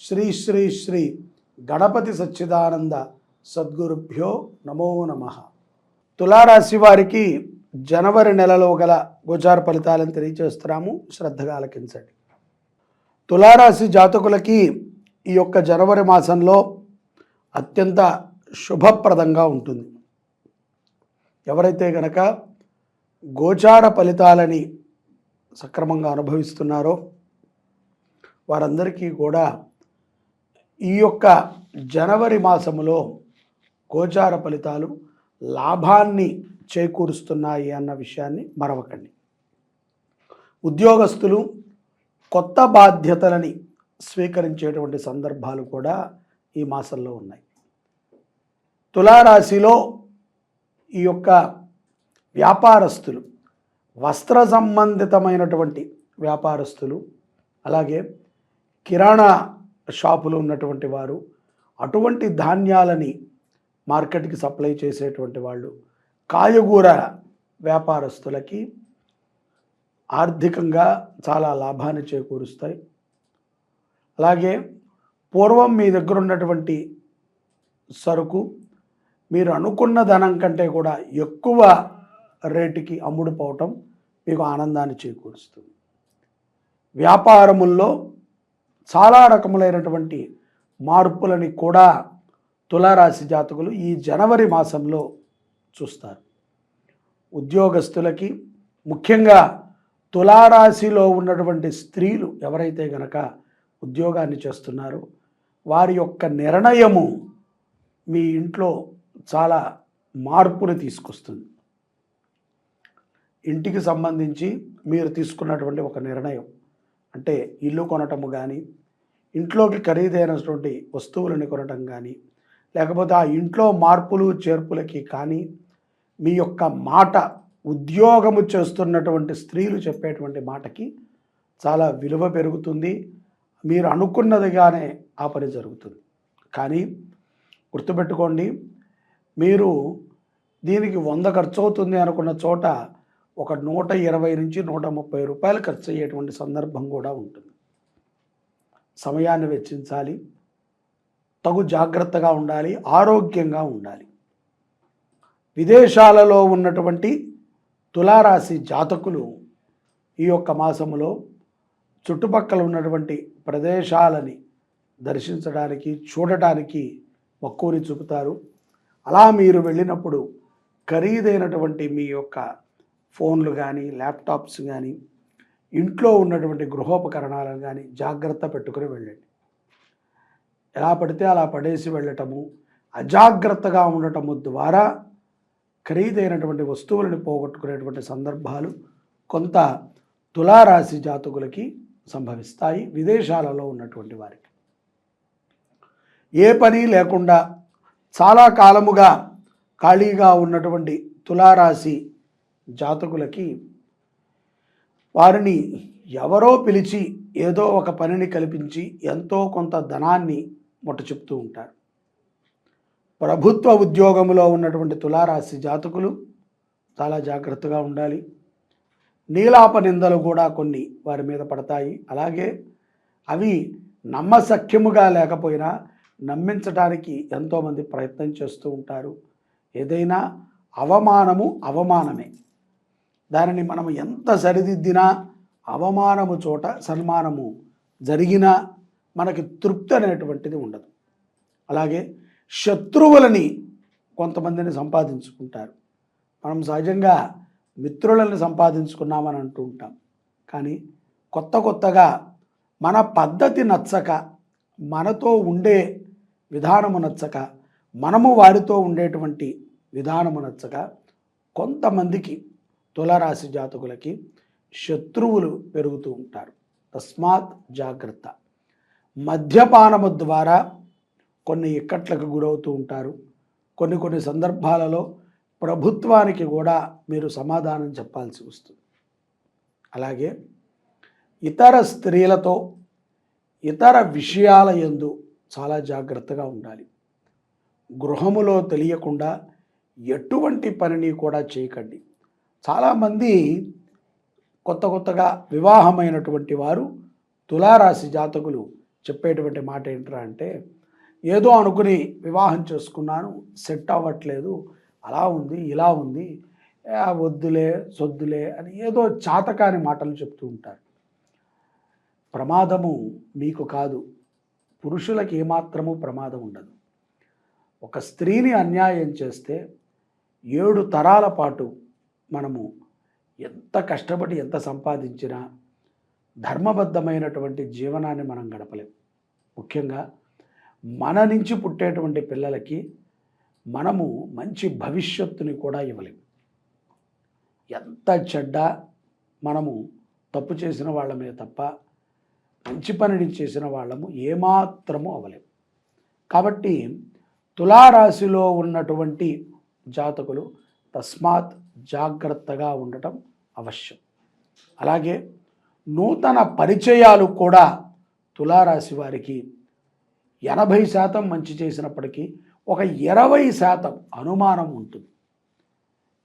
శ్రీ శ్రీ శ్రీ గణపతి సచ్చిదానంద సద్గురుభ్యో నమో నమ. తులారాశి వారికి జనవరి నెలలో గల గోచార ఫలితాలను తెలియజేస్తున్నాము శ్రద్ధగా ఆలకించండి. తులారాశి జాతకులకి ఈ యొక్క జనవరి మాసంలో అత్యంత శుభప్రదంగా ఉంటుంది. ఎవరైతే గనక గోచార ఫలితాలని సక్రమంగా అనుభవిస్తున్నారో వారందరికీ కూడా ఈ యొక్క జనవరి మాసములో గోచార ఫలితాలు లాభాన్ని చేకూరుస్తున్నాయి అన్న విషయాన్ని మరవకండి. ఉద్యోగస్తులు కొత్త బాధ్యతలని స్వీకరించేటువంటి సందర్భాలు కూడా ఈ మాసంలో ఉన్నాయి. తులారాశిలో ఈ యొక్క వ్యాపారస్తులు వస్త్ర సంబంధితమైనటువంటి వ్యాపారస్తులు అలాగే కిరాణా షాపులు ఉన్నటువంటి వారు అటువంటి ధాన్యాలని మార్కెట్కి సప్లై చేసేటువంటి వాళ్ళు కాయగూర వ్యాపారస్తులకి ఆర్థికంగా చాలా లాభాన్ని చేకూరుస్తాయి. అలాగే పూర్వం మీ దగ్గర ఉన్నటువంటి సరుకు మీరు అనుకున్న ధనం కంటే కూడా ఎక్కువ రేటుకి అమ్ముడుపోవటం మీకు ఆనందాన్ని చేకూరుస్తుంది. వ్యాపారముల్లో చాలా రకములైనటువంటి మార్పులని కూడా తులారాశి జాతకులు ఈ జనవరి మాసంలో చూస్తారు. ఉద్యోగస్తులకి ముఖ్యంగా తులారాశిలో ఉన్నటువంటి స్త్రీలు ఎవరైతే గనక ఉద్యోగాన్ని చేస్తున్నారో వారి యొక్క నిర్ణయము మీ ఇంట్లో చాలా మార్పుని తీసుకొస్తుంది. ఇంటికి సంబంధించి మీరు తీసుకున్నటువంటి ఒక నిర్ణయం. అంటే ఇల్లు కొనటము కానీ ఇంట్లోకి ఖరీదైనటువంటి వస్తువులను కొనటం కానీ లేకపోతే ఆ ఇంట్లో మార్పులు చేర్పులకి కానీ మీ యొక్క మాట ఉద్యోగము చేస్తున్నటువంటి స్త్రీలు చెప్పేటువంటి మాటకి చాలా విలువ పెరుగుతుంది. మీరు అనుకున్నదిగానే ఆ పని జరుగుతుంది. కానీ గుర్తుపెట్టుకోండి మీరు దీనికి వంద ఖర్చు అవుతుంది అనుకున్న చోట ఒక నూట ఇరవై నుంచి నూట ముప్పై రూపాయలు ఖర్చు అయ్యేటువంటి సందర్భం కూడా ఉంటుంది. సమయాన్ని వెచ్చించాలి. తగు జాగ్రత్తగా ఉండాలి. ఆరోగ్యంగా ఉండాలి. విదేశాలలో ఉన్నటువంటి తులారాశి జాతకులు ఈ యొక్క మాసంలో చుట్టుపక్కల ఉన్నటువంటి ప్రదేశాలని దర్శించడానికి చూడటానికి మక్కువని చూపుతారు. అలా మీరు వెళ్ళినప్పుడు ఖరీదైనటువంటి మీ యొక్క ఫోన్లు కానీ ల్యాప్టాప్స్ కానీ ఇంట్లో ఉన్నటువంటి గృహోపకరణాలను కానీ జాగ్రత్త పెట్టుకుని వెళ్ళండి. ఎలా పడితే అలా పడేసి వెళ్ళటము అజాగ్రత్తగా ఉండటము ద్వారా ఖరీదైనటువంటి వస్తువులను పోగొట్టుకునేటువంటి సందర్భాలు కొంత తులారాశి జాతకులకి సంభవిస్తాయి విదేశాలలో ఉన్నటువంటి వారికి. ఏ పని లేకుండా చాలా కాలముగా ఖాళీగా ఉన్నటువంటి తులారాశి జాతకులకి వారిని ఎవరో పిలిచి ఏదో ఒక పనిని కల్పించి ఎంతో కొంత ధనాన్ని ముట్ట చెప్తూ ఉంటారు. ప్రభుత్వ ఉద్యోగంలో ఉన్నటువంటి తులారాశి జాతకులు చాలా జాగ్రత్తగా ఉండాలి. నీలాప నిందలు కూడా కొన్ని వారి మీద పడతాయి. అలాగే అవి నమ్మసఖ్యముగా లేకపోయినా నమ్మించడానికి ఎంతోమంది ప్రయత్నం చేస్తూ ఉంటారు. ఏదైనా అవమానము అవమానమే. దానిని మనం ఎంత సరిదిద్దినా అవమానము చోట సన్మానము జరిగినా మనకి తృప్తి అనేటువంటిది ఉండదు. అలాగే శత్రువులని కొంతమందిని సంపాదించుకుంటారు. మనం సహజంగా మిత్రులను సంపాదించుకున్నామని అంటూ ఉంటాం. కానీ కొత్త కొత్తగా మన పద్ధతి నచ్చక మనతో ఉండే విధానము నచ్చక మనము వారితో ఉండేటువంటి విధానము నచ్చక కొంతమందికి తులరాశి జాతకులకి శత్రువులు పెరుగుతూ ఉంటారు. తస్మాత్ జాగ్రత్త. మద్యపానము ద్వారా కొన్ని ఇక్కట్లకు గురవుతూ ఉంటారు. కొన్ని కొన్ని సందర్భాలలో ప్రభుత్వానికి కూడా మీరు సమాధానం చెప్పాల్సి వస్తుంది. అలాగే ఇతర స్త్రీలతో ఇతర విషయాల యందు చాలా జాగ్రత్తగా ఉండాలి. గృహములో తెలియకుండా ఎటువంటి పనిని కూడా చేయకండి. చాలామంది కొత్త కొత్తగా వివాహమైనటువంటి వారు తులారాశి జాతకులు చెప్పేటువంటి మాట ఏంట్రా అంటే ఏదో అనుకుని వివాహం చేసుకున్నాను సెట్ అవ్వట్లేదు అలా ఉంది ఇలా ఉంది ఆ, వద్దులే సొద్దులే అని ఏదో చాతకాని మాటలు చెప్తూ ఉంటారు. ప్రమాదము మీకు కాదు పురుషులకు ఏమాత్రము ప్రమాదం ఉండదు. ఒక స్త్రీని అన్యాయం చేస్తే ఏడు తరాల పాటు మనము ఎంత కష్టపడి ఎంత సంపాదించినా ధర్మబద్ధమైనటువంటి జీవనాన్ని మనం గడపలేం. ముఖ్యంగా మన నుంచి పుట్టేటువంటి పిల్లలకి మనము మంచి భవిష్యత్తుని కూడా ఇవ్వలేం. ఎంత చెడ్డ మనము తప్పు చేసిన వాళ్ళమే తప్ప మంచి పనిని చేసిన వాళ్ళము ఏమాత్రము అవ్వలేం. కాబట్టి తులారాశిలో ఉన్నటువంటి జాతకులు తస్మాత్ జాగ్రత్తగా ఉండటం అవశ్యం. అలాగే నూతన పరిచయాలు కూడా తులారాశి వారికి ఎనభై శాతం మంచి చేసినప్పటికీ ఒక ఇరవై శాతం అనుమానం ఉంటుంది.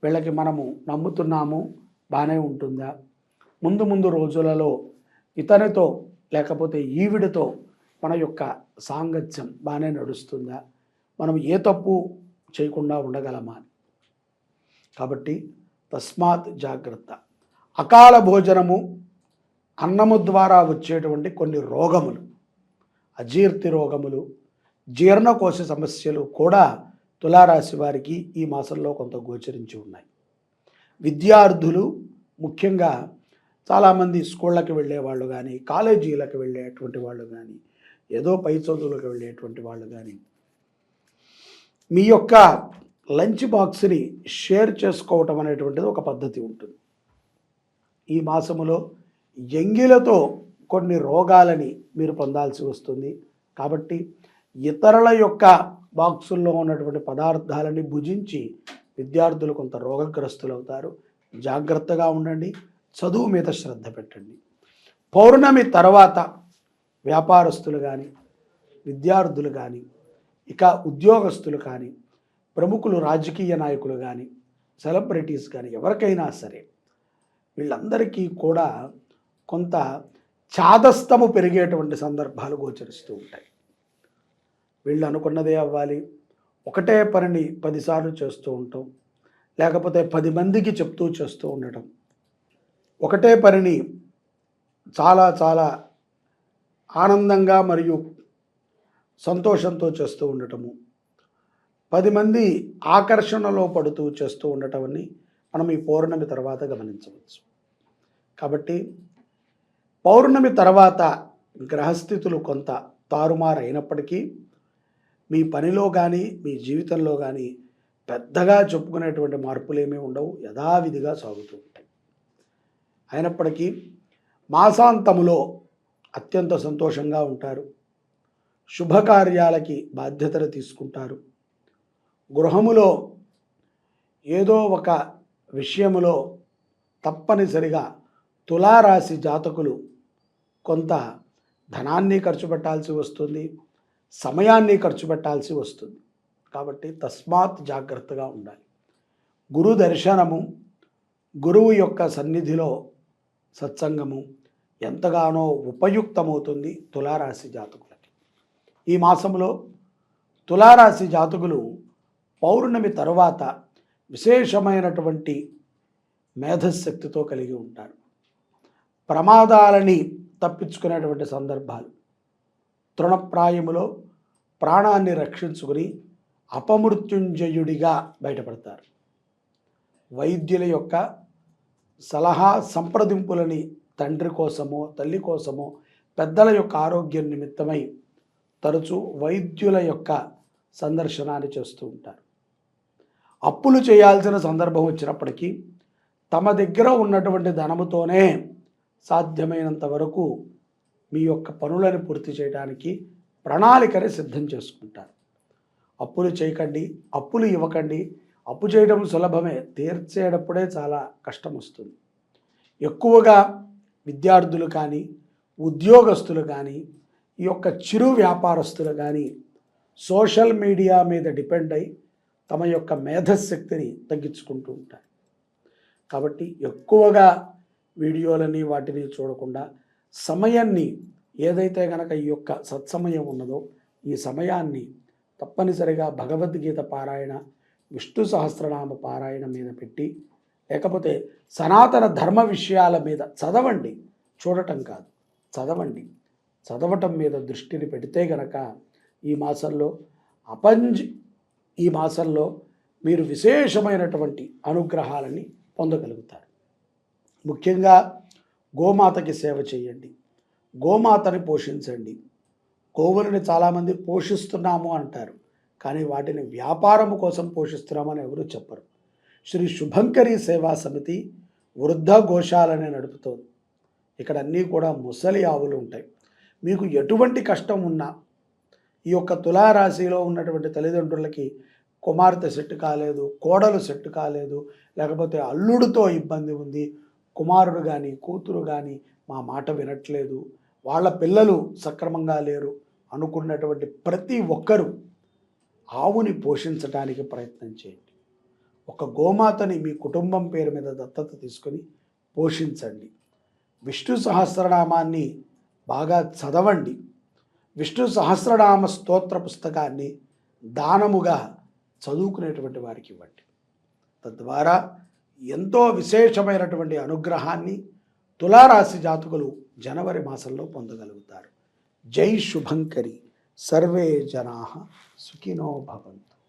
వీళ్ళకి మనము నమ్ముతున్నాము బాగానే ఉంటుందా? ముందు ముందు రోజులలో ఇతనితో లేకపోతే ఈవిడితో మన యొక్క సాంగత్యం బాగానే నడుస్తుందా? మనం ఏ తప్పు చేయకుండా ఉండగలమా అని. కాబట్టి తస్మాత్ జాగ్రత్త. అకాల భోజనము అన్నము ద్వారా వచ్చేటువంటి కొన్ని రోగములు అజీర్తి రోగములు జీర్ణకోశ సమస్యలు కూడా తులారాశి వారికి ఈ మాసంలో కొంత గోచరించి ఉన్నాయి. విద్యార్థులు ముఖ్యంగా చాలామంది స్కూళ్ళకి వెళ్ళే వాళ్ళు కానీ కాలేజీలకు వెళ్ళేటువంటి వాళ్ళు కానీ ఏదో పై చదువులకు వెళ్ళేటువంటి వాళ్ళు కానీ మీ యొక్క లంచ్ బాక్స్ని షేర్ చేసుకోవటం అనేటువంటిది ఒక పద్ధతి ఉంటుంది. ఈ మాసములో ఎంగిలతో కొన్ని రోగాలని మీరు పొందాల్సి వస్తుంది. కాబట్టి ఇతరుల యొక్క బాక్సుల్లో ఉన్నటువంటి పదార్థాలని భుజించి విద్యార్థులు కొంత రోగగ్రస్తులు అవుతారు జాగ్రత్తగా ఉండండి. చదువు మీద శ్రద్ధ పెట్టండి. పౌర్ణమి తర్వాత వ్యాపారస్తులు కానీ విద్యార్థులు కానీ ఇక ఉద్యోగస్తులు కానీ ప్రముఖులు రాజకీయ నాయకులు కానీ సెలబ్రిటీస్ కానీ ఎవరికైనా సరే వీళ్ళందరికీ కూడా కొంత చాదస్తము పెరిగేటువంటి సందర్భాలు గోచరిస్తూ ఉంటాయి. వీళ్ళు అనుకున్నదే అవ్వాలి. ఒకటే పనిని పదిసార్లు చేస్తూ ఉంటాం. లేకపోతే పది మందికి చెప్తూ చేస్తూ ఉండటం. ఒకటే పనిని చాలా చాలా ఆనందంగా మరియు సంతోషంతో చేస్తూ ఉండటము. పది మంది ఆకర్షణలో పడుతూ చేస్తూ ఉండటమని మనం ఈ పౌర్ణమి తర్వాత గమనించవచ్చు. కాబట్టి పౌర్ణమి తర్వాత గ్రహస్థితులు కొంత తారుమారు అయినప్పటికీ మీ పనిలో కానీ మీ జీవితంలో కానీ పెద్దగా చెప్పుకునేటువంటి మార్పులు ఏమీ ఉండవు యథావిధిగా సాగుతూ ఉంటాయి. అయినప్పటికీ మాసాంతములో అత్యంత సంతోషంగా ఉంటారు. శుభకార్యాలకి బాధ్యతలు తీసుకుంటారు. గృహములో ఏదో ఒక విషయములో తప్పనిసరిగా తులారాశి జాతకులు కొంత ధనాన్ని ఖర్చు పెట్టాల్సి వస్తుంది సమయాన్ని ఖర్చు పెట్టాల్సి వస్తుంది. కాబట్టి తస్మాత్ జాగ్రత్తగా ఉండాలి. గురు దర్శనము గురువు యొక్క సన్నిధిలో సత్సంగము ఎంతగానో ఉపయుక్తమవుతుంది తులారాశి జాతకులకి. ఈ మాసంలో తులారాశి జాతకులు పౌర్ణమి తరువాత విశేషమైనటువంటి మేధశక్తితో కలిగి ఉంటారు ప్రమాదాలని తప్పించుకునేటువంటి సందర్భాలు. తృణప్రాయములో ప్రాణాన్ని రక్షించుకుని అపమృత్యుంజయుడిగా బయటపడతారు. వైద్యుల యొక్క సలహా సంప్రదింపులని తండ్రి కోసమో తల్లి కోసమో పెద్దల యొక్క ఆరోగ్యం నిమిత్తమై తరచూ వైద్యుల యొక్క సందర్శనాన్ని చేస్తూ ఉంటారు. అప్పులు చేయాల్సిన సందర్భం వచ్చినప్పటికీ తమ దగ్గర ఉన్నటువంటి ధనముతోనే సాధ్యమైనంత వరకు మీ యొక్క పనులను పూర్తి చేయడానికి ప్రణాళికని సిద్ధం చేసుకుంటారు. అప్పులు చేయకండి అప్పులు ఇవ్వకండి అప్పు చేయడం సులభమే తీర్చేటప్పుడే చాలా కష్టం వస్తుంది. ఎక్కువగా విద్యార్థులు కానీ ఉద్యోగస్తులు కానీ ఈ యొక్క చిరు వ్యాపారస్తులు కానీ సోషల్ మీడియా మీద డిపెండ్ అయి తమ యొక్క మేధశక్తిని తగ్గించుకుంటూ ఉంటారు. కాబట్టి ఎక్కువగా వీడియోలని వాటిని చూడకుండా సమయాన్ని ఏదైతే కనుక ఈ యొక్క సత్సమయం ఉన్నదో ఈ సమయాన్ని తప్పనిసరిగా భగవద్గీత పారాయణ విష్ణు సహస్రనామ పారాయణ మీద పెట్టి లేకపోతే సనాతన ధర్మ విషయాల మీద చదవండి. చూడటం కాదు చదవండి. చదవటం మీద దృష్టిని పెడితే గనక ఈ మాసంలో అపంజ్ ఈ మాసంలో మీరు విశేషమైనటువంటి అనుగ్రహాలని పొందగలుగుతారు. ముఖ్యంగా గోమాతకి సేవ చేయండి. గోమాతని పోషించండి. గోవులని చాలామంది పోషిస్తున్నాము అంటారు. కానీ వాటిని వ్యాపారం కోసం పోషిస్తున్నామని ఎవరు చెప్పరు. శ్రీ శుభంకరి సేవా సమితి వృద్ధ ఘోషాలని నడుపుతోంది. ఇక్కడ అన్నీ కూడా ముసలి ఆవులు ఉంటాయి. మీకు ఎటువంటి కష్టం ఉన్నా ఈ యొక్క తులారాశిలో ఉన్నటువంటి తల్లిదండ్రులకి కుమార్తె సెట్ కాలేదు కోడలు సెట్ కాలేదు లేకపోతే అల్లుడితో ఇబ్బంది ఉంది కుమారుడు కానీ కూతురు కానీ మా మాట వినట్లేదు వాళ్ళ పిల్లలు సక్రమంగా లేరు అనుకున్నటువంటి ప్రతి ఒక్కరూ ఆవుని పోషించడానికి ప్రయత్నం చేయండి. ఒక గోమాతని మీ కుటుంబం పేరు మీద దత్తత తీసుకొని పోషించండి. విష్ణు సహస్రనామాన్ని బాగా చదవండి. విష్ణు సహస్రనామ స్తోత్ర పుస్తకాన్ని దానముగా చదువుకునేటువంటి వారికి ఇవ్వండి. తద్వారా ఎంతో విశేషమైనటువంటి అనుగ్రహాన్ని తులారాశి జాతకులు జనవరి మాసంలో పొందగలుగుతారు. జై శుభంకరి. సర్వే జనా సుఖినో భవంతు.